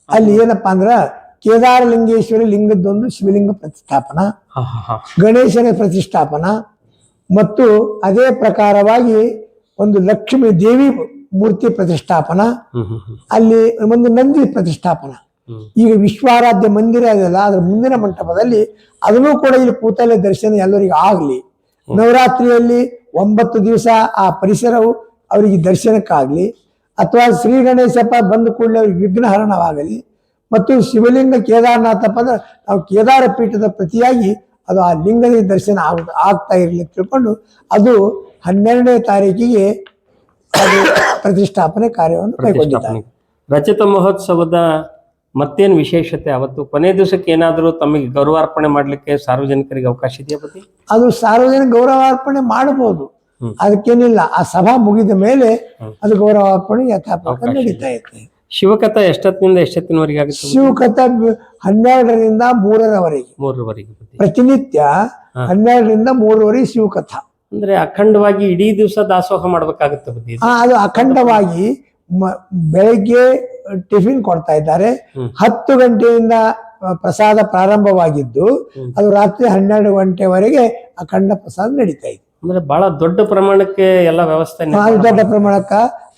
ಅಲ್ಲಿ ಏನಪ್ಪಾ ಅಂದ್ರ ಕೇದಾರಲಿಂಗೇಶ್ವರ ಲಿಂಗದ್ದೊಂದು ಶಿವಲಿಂಗ ಪ್ರತಿಷ್ಠಾಪನ ಗಣೇಶನ ಪ್ರತಿಷ್ಠಾಪನ ಮತ್ತು ಅದೇ ಪ್ರಕಾರವಾಗಿ ಒಂದು ಲಕ್ಷ್ಮೀ ದೇವಿ ಮೂರ್ತಿ ಪ್ರತಿಷ್ಠಾಪನ ಅಲ್ಲಿ ಒಂದು ನಂದಿ ಪ್ರತಿಷ್ಠಾಪನಾ. ಈಗ ವಿಶ್ವಾರಾಧ್ಯ ಮಂದಿರ ಇದೆಯಲ್ಲ ಅದ್ರ ಮುಂದಿನ ಮಂಟಪದಲ್ಲಿ ಅದನ್ನು ಕೂಡ ಇಲ್ಲಿ ಕೂತಲ್ಲೇ ದರ್ಶನ ಎಲ್ಲರಿಗೂ ಆಗಲಿ. ನವರಾತ್ರಿಯಲ್ಲಿ ಒಂಬತ್ತು ದಿವಸ ಆ ಪರಿಸರವು ಅವರಿಗೆ ದರ್ಶನಕ್ಕಾಗಲಿ. ಅಥವಾ ಶ್ರೀ ಗಣೇಶಪ್ಪ ಬಂದ ಕೂಡಲೇ ಅವ್ರಿಗೆ ವಿಘ್ನಹರಣವಾಗಲಿ. ಮತ್ತು ಶಿವಲಿಂಗ ಕೇದಾರನಾಥಪ್ಪ ಅಂದ್ರೆ ನಾವು ಕೇದಾರ ಪೀಠದ ಪ್ರತಿಯಾಗಿ ಅದು ಆ ಲಿಂಗದ ದರ್ಶನ ಆಗ ಆಗ್ತಾ ಇರಲಿ ತಿಳ್ಕೊಂಡು ಅದು ಹನ್ನೆರಡನೇ ತಾರೀಕಿಗೆ ಅದು ಪ್ರತಿಷ್ಠಾಪನೆ ಕಾರ್ಯವನ್ನು ಕೈಗೊಂಡಿದ್ದಾರೆ. ರಚಿತ ಮಹೋತ್ಸವದ ಮತ್ತೇನ್ ವಿಶೇಷತೆ ಅವತ್ತು? ಕೊನೆ ದಿವಸಕ್ಕೆ ಏನಾದರೂ ತಮಗೆ ಗೌರವಾರ್ಪಣೆ ಮಾಡಲಿಕ್ಕೆ ಸಾರ್ವಜನಿಕರಿಗೆ ಅವಕಾಶ ಇದೆಯಾ ಪತಿ? ಅದು ಸಾರ್ವಜನಿಕ ಗೌರವಾರ್ಪಣೆ ಮಾಡಬಹುದು. ಅದಕ್ಕೇನಿಲ್ಲ ಆ ಸಭಾ ಮುಗಿದ ಮೇಲೆ ಅದು ಗೌರವಾರ್ಪಣೆ ಯಥಾಪ್ರಕಾರ ನಡೀತಾ ಇರ್ತದೆ. ಶಿವಕಥಾ ಎಷ್ಟೊತ್ತಿನಿಂದ ಎಷ್ಟೊತ್ತಿನವರೆಗೆ ಆಗುತ್ತೆ? ಶಿವಕಥ ಹನ್ನೆರಡರಿಂದ ಮೂರರವರೆಗೆ. ಮೂರರವರೆಗೆ ಪ್ರತಿನಿತ್ಯ ಹನ್ನೆರಡರಿಂದ ಮೂರುವರೆಗೆ ಶಿವಕಥ. ಅಂದ್ರೆ ಅಖಂಡವಾಗಿ ಇಡೀ ದಿವಸ ದಾಸೋಹ ಮಾಡ್ಬೇಕಾಗುತ್ತೆ ಆ, ಅದು ಅಖಂಡವಾಗಿ ಬೆಳಗ್ಗೆ ಟಿಫಿನ್ ಕೊಡ್ತಾ ಇದ್ದಾರೆ. ಹತ್ತು ಗಂಟೆಯಿಂದ ಪ್ರಸಾದ ಪ್ರಾರಂಭವಾಗಿದ್ದು ಅದು ರಾತ್ರಿ ಹನ್ನೆರಡು ಗಂಟೆವರೆಗೆ ಅಖಂಡ ಪ್ರಸಾದ ನಡೀತಾ ಇದೆ ಅಂದ್ರೆ ಬಹಳ ದೊಡ್ಡ ಪ್ರಮಾಣಕ್ಕೆ ಎಲ್ಲ ವ್ಯವಸ್ಥೆ ದೊಡ್ಡ ಪ್ರಮಾಣಕ್ಕ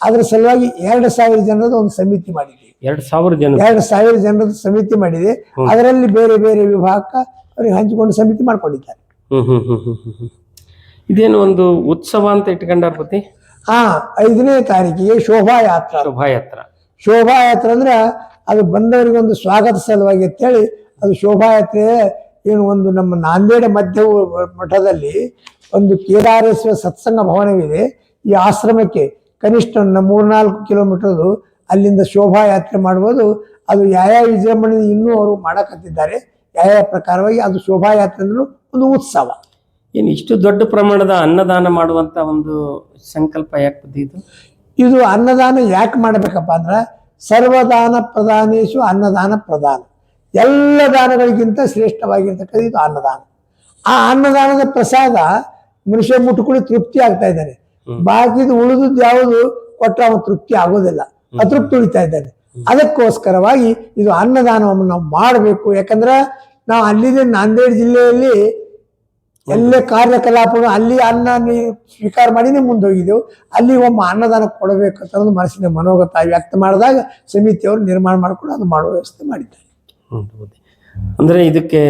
ಅದ್ರ ಸಲುವಾಗಿ ಎರಡು ಸಾವಿರ ಜನರದ ಒಂದು ಸಮಿತಿ ಮಾಡಿದೆ. ಎರಡ್ ಸಾವಿರ ಜನ ಎರಡು ಸಾವಿರ ಜನರದ ಸಮಿತಿ ಮಾಡಿದೆ. ಅದರಲ್ಲಿ ಬೇರೆ ಬೇರೆ ವಿಭಾಗಕ್ಕ ಅವ್ರಿಗೆ ಹಂಚಿಕೊಂಡು ಸಮಿತಿ ಮಾಡ್ಕೊಂಡಿದ್ದಾರೆ. ಇದೇನು ಒಂದು ಉತ್ಸವ ಅಂತ ಇಟ್ಕೊಂಡಾರ ಹಾ ಐದನೇ ತಾರೀಕಿಗೆ ಶೋಭಾಯಾತ್ರ. ಶೋಭಾಯಾತ್ರ. ಶೋಭಾಯಾತ್ರೆ ಅಂದ್ರೆ ಅದು ಬಂದವರಿಗೆ ಒಂದು ಸ್ವಾಗತ ಸಲುವಾಗಿ ಅಂತೇಳಿ ಅದು ಶೋಭಾಯಾತ್ರೆ ಏನು ಒಂದು ನಮ್ಮ ನಾಂದೇಡ ಮಧ್ಯ ಮಠದಲ್ಲಿ ಒಂದು ಕೇದಾರೇಶ್ವರ ಸತ್ಸಂಗ ಭವನವಿದೆ. ಈ ಆಶ್ರಮಕ್ಕೆ ಕನಿಷ್ಠ ಒಂದು ಮೂರ್ನಾಲ್ಕು ಕಿಲೋಮೀಟರ್ದು ಅಲ್ಲಿಂದ ಶೋಭಾಯಾತ್ರೆ ಮಾಡ್ಬೋದು. ಅದು ಯಾವ ವಿಜೃಂಭಣೆ ಇನ್ನೂ ಅವರು ಮಾಡಕತ್ತಿದ್ದಾರೆ. ಯಾವ ಪ್ರಕಾರವಾಗಿ ಅದು ಶೋಭಾಯಾತ್ರೆ ಅಂದ್ರೆ ಒಂದು ಉತ್ಸವ. ಏನು ಇಷ್ಟು ದೊಡ್ಡ ಪ್ರಮಾಣದ ಅನ್ನದಾನ ಮಾಡುವಂಥ ಒಂದು ಸಂಕಲ್ಪ ಯಾಕೆ ಬಂದಿದ್ದು? ಇದು ಅನ್ನದಾನ ಯಾಕೆ ಮಾಡಬೇಕಪ್ಪ ಅಂದ್ರೆ ಸರ್ವದಾನ ಪ್ರಧಾನೇಶು ಅನ್ನದಾನ ಪ್ರಧಾನ ಎಲ್ಲ ದಾನಗಳಿಗಿಂತ ಶ್ರೇಷ್ಠವಾಗಿರ್ತಕ್ಕಂಥ ಇದು ಅನ್ನದಾನ. ಆ ಅನ್ನದಾನದ ಪ್ರಸಾದ ಮನುಷ್ಯ ಮುಟ್ಟುಕೊಳ್ಳಿ ತೃಪ್ತಿ ಆಗ್ತಾ ಇದ್ದಾನೆ. ಬಾಕಿದ್ ಉಳಿದದ್ದು ಯಾವುದು? ಕೊಟ್ಟರೆ ಅವನು ತೃಪ್ತಿ ಆಗೋದಿಲ್ಲ. ಅತೃಪ್ತಿ ಉಳಿತಾ ಇದ್ದಾನೆ. ಅದಕ್ಕೋಸ್ಕರವಾಗಿ ಇದು ಅನ್ನದಾನವನ್ನು ನಾವು ಮಾಡಬೇಕು. ಯಾಕಂದ್ರೆ ನಾವು ಅಲ್ಲಿದೆ ನಾಂದೇಡ್ ಜಿಲ್ಲೆಯಲ್ಲಿ ಎಲ್ಲೇ ಕಾರ್ಯಕಲಾಪಗಳು ಅಲ್ಲಿ ಅನ್ನ ನೀ- ಸ್ವೀಕಾರ ಮಾಡಿನೇ ಮುಂದೋಗಿದ್ದೆವು. ಅಲ್ಲಿ ಒಮ್ಮೆ ಅನ್ನದಾನ ಕೊಡಬೇಕಂತ ಅನ್ನೋದು ಮನಸ್ಸಿನ ಮನೋಗತ ವ್ಯಕ್ತ ಮಾಡಿದಾಗ ಸಮಿತಿಯವರು ನಿರ್ಮಾಣ ಮಾಡ್ಕೊಂಡು ಅದು ಮಾಡುವ ವ್ಯವಸ್ಥೆ ಮಾಡಿದ್ದಾರೆ. ಅಂದ್ರೆ ಇದಕ್ಕೆ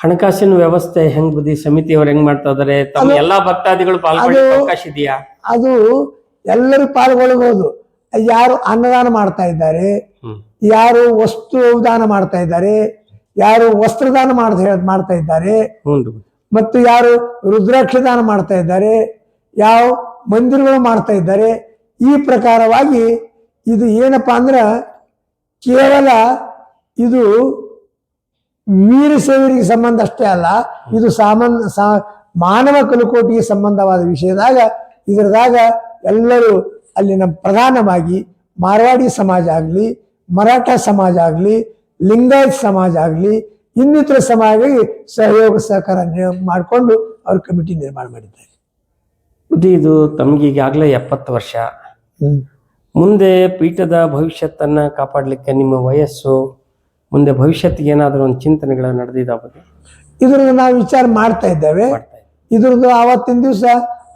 ಹಣಕಾಸಿನ ವ್ಯವಸ್ಥೆ ಹೆಂಗ್ ಬುದ್ಧಿ? ಸಮಿತಿಯವರು ಹೆಂಗ್ ಮಾಡ್ತಾ ಇದಾರೆ? ತಮ್ಮ ಎಲ್ಲಾ ಭಕ್ತಾದಿಗಳು ಅವಕಾಶ ಇದೆಯಾ? ಅದು ಎಲ್ಲರೂ ಪಾಲ್ಗೊಳ್ಳಬಹುದು ಯಾರು ಅನ್ನದಾನ ಮಾಡ್ತಾ ಇದ್ದಾರೆ ಯಾರು ವಸ್ತು ದಾನ ಮಾಡ್ತಾ ಇದ್ದಾರೆ ಯಾರು ವಸ್ತ್ರದಾನ ಮಾಡ್ತಾ ಮಾಡ್ತಾ ಇದ್ದಾರೆ. ಮತ್ತು ಯಾರು ರುದ್ರಾಕ್ಷದಾನ ಮಾಡ್ತಾ ಇದ್ದಾರೆ, ಯಾವ ಮಂದಿರಗಳು ಮಾಡ್ತಾ ಇದ್ದಾರೆ, ಈ ಪ್ರಕಾರವಾಗಿ ಇದು ಏನಪ್ಪಾ ಅಂದ್ರೆ ಕೇವಲ ಇದು ವೀರ ಸೇವರಿಗೆ ಸಂಬಂಧ ಅಷ್ಟೇ ಅಲ್ಲ, ಇದು ಸಾಮಾನ್ಯ ಮಾನವ ಕಲುಕೋಟಿಗೆ ಸಂಬಂಧವಾದ ವಿಷಯದಾಗ ಇದರದಾಗ ಎಲ್ಲರೂ ಅಲ್ಲಿನ ಪ್ರಧಾನವಾಗಿ ಮಾರ್ವಾಡಿ ಸಮಾಜ ಆಗಲಿ, ಮರಾಠ ಸಮಾಜ ಆಗಲಿ, ಲಿಂಗಾಯತ್ ಸಮಾಜ ಆಗಲಿ ಇನ್ನಿತರ ಸಮಾಜಗಳಿಗೆ ಸಹಯೋಗ ಸಹಕಾರ ಮಾಡಿಕೊಂಡು ಅವ್ರ ಕಮಿಟಿ ನಿರ್ಮಾಣ ಮಾಡಿದ್ದಾರೆ. ಇದು ತಮ್ಗೆ ಈಗಾಗಲೇ ಎಪ್ಪತ್ತು ವರ್ಷ. ಮುಂದೆ ಪೀಠದ ಭವಿಷ್ಯತ್ತನ್ನ ಕಾಪಾಡಲಿಕ್ಕೆ ನಿಮ್ಮ ವಯಸ್ಸು ಮುಂದೆ ಭವಿಷ್ಯತ್ತಿಗೆ ಏನಾದರೂ ಒಂದು ಚಿಂತನೆಗಳು ನಡೆದಿದ್ದಾವೆ ಇದ್ರದ್ದು ನಾವು ವಿಚಾರ ಮಾಡ್ತಾ ಇದ್ದೇವೆ. ಇದ್ರದ್ದು ಆವತ್ತಿನ ದಿವಸ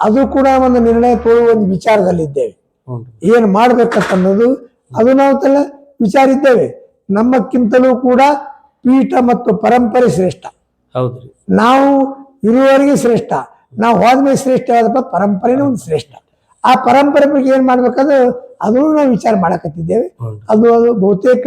ಅದು ಕೂಡ ಒಂದು ನಿರ್ಣಯ ತೋರುವ ಒಂದು ವಿಚಾರದಲ್ಲಿದ್ದೇವೆ. ಏನು ಮಾಡ್ಬೇಕಂತ ಅನ್ನೋದು ಅದು ನಾವು ತಲೆ ವಿಚಾರ ಇದ್ದೇವೆ ನಮ್ಮಕ್ಕಿಂತಲೂ ಕೂಡ ಪೀಠ ಮತ್ತು ಪರಂಪರೆ ಶ್ರೇಷ್ಠ. ಹೌದು. ನಾವು ಇರುವವರೆಗೆ ಶ್ರೇಷ್ಠ. ನಾವು ಹೋದ್ಮೇಲೆ ಶ್ರೇಷ್ಠವಾದಪ್ಪ ಪರಂಪರೆನೇ ಒಂದು ಶ್ರೇಷ್ಠ. ಆ ಪರಂಪರೆ ಬಗ್ಗೆ ಏನ್ ಮಾಡ್ಬೇಕಂದ್ರೆ ಅದನ್ನು ನಾವು ವಿಚಾರ ಮಾಡಕತ್ತಿದ್ದೇವೆ. ಅದು ಅದು ಬಹುತೇಕ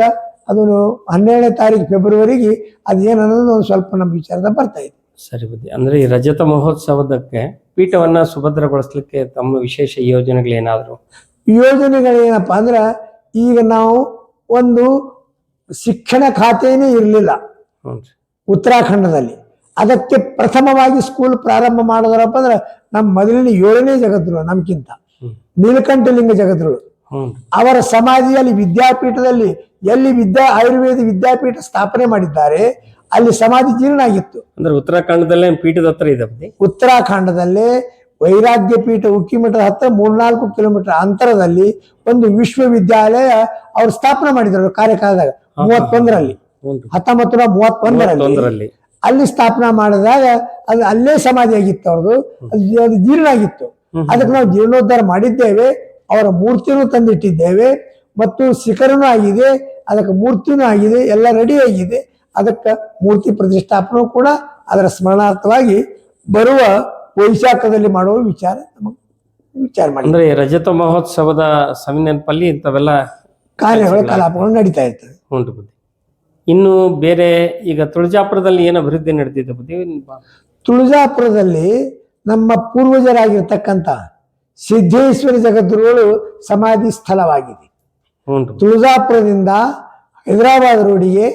ಅದನ್ನು ಹನ್ನೆರಡನೇ ತಾರೀಕು ಫೆಬ್ರವರಿಗೆ ಅದೇನು ಅನ್ನೋದು ಒಂದು ಸ್ವಲ್ಪ ನಮ್ಮ ವಿಚಾರದ ಬರ್ತಾ ಇದೆ. ಸರಿ ಬುದ್ಧಿ. ಅಂದ್ರೆ ಈ ರಜತ ಮಹೋತ್ಸವದಕ್ಕೆ ಪೀಠವನ್ನ ಸುಭದ್ರಗೊಳಿಸ್ಲಿಕ್ಕೆ ತಮ್ಮ ವಿಶೇಷ ಯೋಜನೆಗಳೇನಾದ್ರು? ಯೋಜನೆಗಳೇನಪ್ಪ ಅಂದ್ರೆ ಈಗ ನಾವು ಒಂದು ಶಿಕ್ಷಣ ಖಾತೆಯೇ ಇರಲಿಲ್ಲ. ಉತ್ತರಾಖಂಡದಲ್ಲಿ. ಅದಕ್ಕೆ ಪ್ರಥಮವಾಗಿ ಸ್ಕೂಲ್ ಪ್ರಾರಂಭ ಮಾಡಿದ್ರಪ್ಪ ಅಂದ್ರೆ ನಮ್ಮ ಮೊದಲಿನ ಏಳನೇ ಜಗದ್ರು ನಮ್ಗಿಂತ. ನೀಲಕಂಠಲಿಂಗ ಜಗದ್ರು ಅವರ ಸಮಾಧಿಯಲ್ಲಿ ವಿದ್ಯಾಪೀಠದಲ್ಲಿ ಎಲ್ಲಿ ವಿದ್ಯಾ ಆಯುರ್ವೇದ ವಿದ್ಯಾಪೀಠ ಸ್ಥಾಪನೆ ಮಾಡಿದ್ದಾರೆ ಅಲ್ಲಿ ಸಮಾಧಿ ಜೀರ್ಣ ಆಗಿತ್ತು. ಅಂದ್ರೆ ಉತ್ತರಾಖಂಡದಲ್ಲೇ ಪೀಠದ ಹತ್ರ ಇದೆ ಉತ್ತರಾಖಂಡದಲ್ಲೇ ವೈರಾಗ್ಯ ಪೀಠ ಉಕ್ಕಿಮಠದ ಹತ್ರ ಮೂರ್ನಾಲ್ಕು ಕಿಲೋಮೀಟರ್ ಅಂತರದಲ್ಲಿ ಒಂದು ವಿಶ್ವವಿದ್ಯಾಲಯ ಅವರು ಸ್ಥಾಪನೆ ಮಾಡಿದ್ರು ಕಾರ್ಯಕಾಲದಾಗ. ಮೂವತ್ತೊಂದರಲ್ಲಿ. ಹತ್ತೊಂಬತ್ತು ನೂರ ಮೂವತ್ತೊಂದರಲ್ಲಿ ಅಲ್ಲಿ ಸ್ಥಾಪನಾ ಮಾಡಿದಾಗ ಅದು ಅಲ್ಲೇ ಸಮಾಧಿ ಆಗಿತ್ತು ಅವ್ರದ್ದು ಅದು ಜೀರ್ಣ ಆಗಿತ್ತು ಅದಕ್ಕೆ ನಾವು ಜೀರ್ಣೋದ್ಧಾರ ಮಾಡಿದ್ದೇವೆ. ಅವರ ಮೂರ್ತಿನೂ ತಂದಿಟ್ಟಿದ್ದೇವೆ. ಮತ್ತು ಶಿಖರನೂ ಆಗಿದೆ. ಅದಕ್ಕೆ ಮೂರ್ತಿನೂ ಆಗಿದೆ. ಎಲ್ಲ ರೆಡಿ ಆಗಿದೆ. ಅದಕ್ಕೆ ಮೂರ್ತಿ ಪ್ರತಿಷ್ಠಾಪನೆ ಕೂಡ ಅದರ ಸ್ಮರಣಾರ್ಥವಾಗಿ ಬರುವ ವೈಶಾಖದಲ್ಲಿ ಮಾಡುವ ವಿಚಾರ ನಮಗೆ ವಿಚಾರ ಮಾಡಿ. ಅಂದ್ರೆ ರಜತ ಮಹೋತ್ಸವದ ಸವಿನೆನಪಲ್ಲಿ ಇಂಥವೆಲ್ಲ ಕಾರ್ಯಗಳು. ಕಲಾಪಗಳು ನಡೀತಾ ಇರ್ತವೆ. ಹ್ಞೂ ಬುದ್ಧಿ. ಇನ್ನು ಬೇರೆ ಈಗ ತುಳಜಾಪುರದಲ್ಲಿ ಏನು ಅಭಿವೃದ್ಧಿ ನಡೆದಿದೆ ಬುದ್ಧಿ? ತುಳಜಾಪುರದಲ್ಲಿ ನಮ್ಮ ಪೂರ್ವಜರಾಗಿರ್ತಕ್ಕಂಥ ಸಿದ್ದೇಶ್ವರ ಜಗದ್ಗುರುಗಳು ಸಮಾಧಿ ಸ್ಥಳವಾಗಿದೆ. ತುಳಜಾಪುರದಿಂದ ಹೈದರಾಬಾದ್ ರೋಡಿಗೆ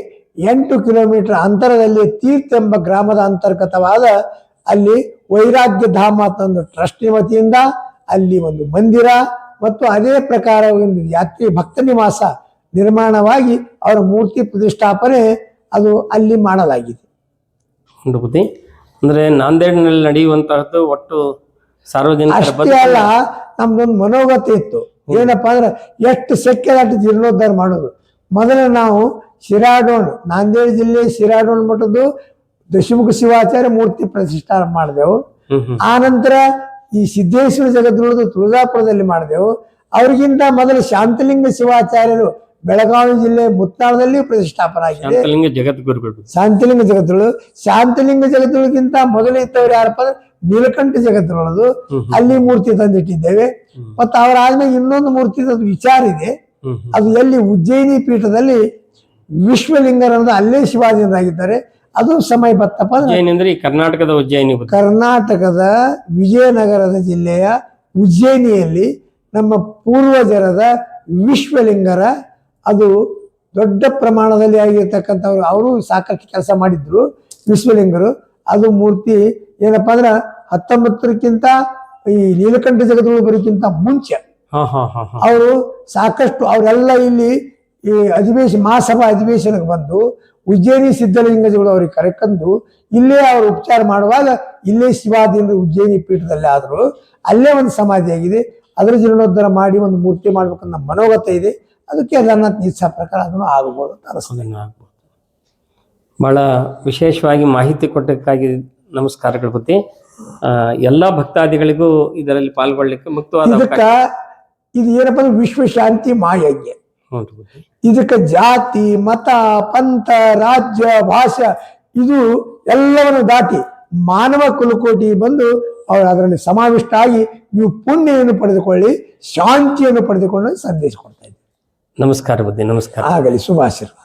ಎಂಟು ಕಿಲೋಮೀಟರ್ ಅಂತರದಲ್ಲಿ ತೀರ್ಥ ಎಂಬ ಗ್ರಾಮದ ಅಂತರ್ಗತವಾದ ಅಲ್ಲಿ ವೈರಾಗ್ಯ ಧಾಮ ಅಂತ ಒಂದು ಟ್ರಸ್ಟ್ ವತಿಯಿಂದ ಅಲ್ಲಿ ಒಂದು ಮಂದಿರ ಮತ್ತು ಅದೇ ಪ್ರಕಾರ ಒಂದು ಯಾತ್ರಿ ಭಕ್ತ ನಿವಾಸ ನಿರ್ಮಾಣವಾಗಿ ಅವರ ಮೂರ್ತಿ ಪ್ರತಿಷ್ಠಾಪನೆ ಅದು ಅಲ್ಲಿ ಮಾಡಲಾಗಿದೆ. ಅಂದ್ರೆ ನಾಂದೇಡ್ನಲ್ಲಿ ನಡೆಯುವಂತಹದ್ದು ಒಟ್ಟು ಸಾರ್ವಜನಿಕ ಅಲ್ಲ ನಮ್ದೊಂದು ಮನೋಗತ ಇತ್ತು. ಏನಪ್ಪಾ ಅಂದ್ರೆ ಎಷ್ಟು ಶಕ್ಯ ಅಷ್ಟು ಜೀರ್ಣೋದ್ಧಾರ ಮಾಡೋದು. ಮೊದಲು ನಾವು ಶಿರಾಡೋಣ ನಾಂದೇಡ್ ಜಿಲ್ಲೆ ಶಿರಾಡೋಣ ಮಠದ್ದು ದಶಮುಖ ಶಿವಾಚಾರ್ಯ ಮೂರ್ತಿ ಪ್ರತಿಷ್ಠಾನ ಮಾಡಿದೆವು. ಹ್ಮ್. ಆ ನಂತರ ಈ ಸಿದ್ದೇಶ್ವರ ಜಗದ್ಗುರುದು ತುಳಜಾಪುರದಲ್ಲಿ ಮಾಡಿದೆವು. ಅವ್ರಿಗಿಂತ ಮೊದಲು ಶಾಂತಲಿಂಗ ಶಿವಾಚಾರ್ಯರು ಬೆಳಗಾವಿ ಜಿಲ್ಲೆ ಮುತ್ತಾಳದಲ್ಲಿ ಪ್ರತಿಷ್ಠಾಪನ ಆಗಿದೆ ಶಾಂತಲಿಂಗ ಜಗದ್ಗುರುಗಳು. ಶಾಂತಲಿಂಗ ಜಗತ್ತುಗಳಿಗಿಂತ ಶಾಂತಲಿಂಗ ಜಗದ್ಗುರುಗಿಂತ ಮೊದಲು ಇದ್ದವ್ರು ಯಾರಪ್ಪ ಅಂದ್ರೆ ನೀಲಕಂಠ ಜಗತ್ತುಗಳದು ಅಲ್ಲಿ ಮೂರ್ತಿ ತಂದಿಟ್ಟಿದ್ದೇವೆ. ಮತ್ತೆ ಮತ್ತು ಅವರಾದ್ಮೇಲೆ ಇನ್ನೊಂದು ಮೂರ್ತಿ ವಿಚಾರ ಇದೆ. ಅದು ಎಲ್ಲಿ ಉಜ್ಜಯಿನಿ ಪೀಠದಲ್ಲಿ ವಿಶ್ವಲಿಂಗರನ್ನು ಅಲ್ಲೇ ಶಿವಾಜಿಯರಾಗಿದ್ದಾರೆ ಅದು ಸಮಯ ಬತ್ತಪ್ಪ ಅಂದ್ರೆ ಕರ್ನಾಟಕದ ಉಜ್ಜಯಿನಿ ಕರ್ನಾಟಕದ ವಿಜಯನಗರದ ಜಿಲ್ಲೆಯ ಉಜ್ಜಯಿನಿಯಲ್ಲಿ ನಮ್ಮ ಪೂರ್ವಜರದ ವಿಶ್ವಲಿಂಗರ ಅದು ದೊಡ್ಡ ಪ್ರಮಾಣದಲ್ಲಿ ಆಗಿರ್ತಕ್ಕಂಥವ್ರು ಅವರು ಸಾಕಷ್ಟು ಕೆಲಸ ಮಾಡಿದ್ರು ವಿಶ್ವಲಿಂಗರು. ಅದು ಮೂರ್ತಿ ಏನಪ್ಪ ಅಂದ್ರೆ ಹತ್ತೊಂಬತ್ತರಕ್ಕಿಂತ ಈ ನೀಲಕಂಠ ಜಗದೊಳಗೆ ಬರೋಕ್ಕಿಂತ ಮುಂಚೆ ಅವರು ಸಾಕಷ್ಟು ಅವರೆಲ್ಲ ಇಲ್ಲಿ ಈ ಅಧಿವೇಶ ಮಹಾಸಭಾ ಅಧಿವೇಶನಕ್ಕೆ ಬಂದು ಉಜ್ಜಯಿನಿ ಸಿದ್ಧಲಿಂಗಜಿಗಳು ಅವ್ರಿಗೆ ಕರೆಕಂದು ಇಲ್ಲೇ ಅವರು ಉಪಚಾರ ಮಾಡುವಾಗ ಇಲ್ಲೇ ಶಿವಾದಿಂದ ಉಜ್ಜಯಿನಿ ಪೀಠದಲ್ಲಿ ಆದ್ರು. ಅಲ್ಲೇ ಒಂದು ಸಮಾಧಿ ಆಗಿದೆ. ಅದರ ಜೀರ್ಣೋದ್ಧಾರ ಮಾಡಿ ಒಂದು ಮೂರ್ತಿ ಮಾಡ್ಬೇಕನ್ನೋ ಮನೋಗತ ಇದೆ. ಅದು ಕೇದಾರನಾಥ್ ಇಚ್ಛಾ ಪ್ರಕಾರ ಅದನ್ನು ಆಗ್ಬೋದು ಅಂತ ಅನಿಸ್ತದೆ ಅದನ್ನ ಆಗ್ಬೋದು. ಬಹಳ ವಿಶೇಷವಾಗಿ ಮಾಹಿತಿ ಕೊಟ್ಟಕ್ಕಾಗಿ ನಮಸ್ಕಾರಗಳು ಬುದ್ಧಿ ಎಲ್ಲ ಭಕ್ತಾದಿಗಳಿಗೂ ಇದರಲ್ಲಿ ಪಾಲ್ಗೊಳ್ಳಿಕ್ಕೆ ಮುಕ್ತವಾದ ಇದಕ್ಕ ಇದು ಏನಪ್ಪ ಅಂದ್ರೆ ವಿಶ್ವ ಶಾಂತಿ ಮಹಾಯಜ್ಞ ಹ್ಞೂ ಬುದ್ಧಿ ಇದಕ್ಕೆ ಜಾತಿ ಮತ ಪಂಥ ರಾಜ್ಯ ಭಾಷೆ ಇದು ಎಲ್ಲವನ್ನು ದಾಟಿ ಮಾನವ ಕುಲಕೋಟಿ ಬಂದು ಅವರು ಅದರಲ್ಲಿ ಸಮಾವಿಷ್ಟ ಆಗಿ ನೀವು ಪುಣ್ಯವನ್ನು ಪಡೆದುಕೊಳ್ಳಿ ಶಾಂತಿಯನ್ನು ಪಡೆದುಕೊಂಡು ಸಂದೇಶ ಕೊಡ್ತಾ ಇದ್ದೀವಿ ನಮಸ್ಕಾರ ಬುದ್ಧಿ ನಮಸ್ಕಾರ. ಆಗಲಿ ಶುಭಾಶೀರ್ವಾದ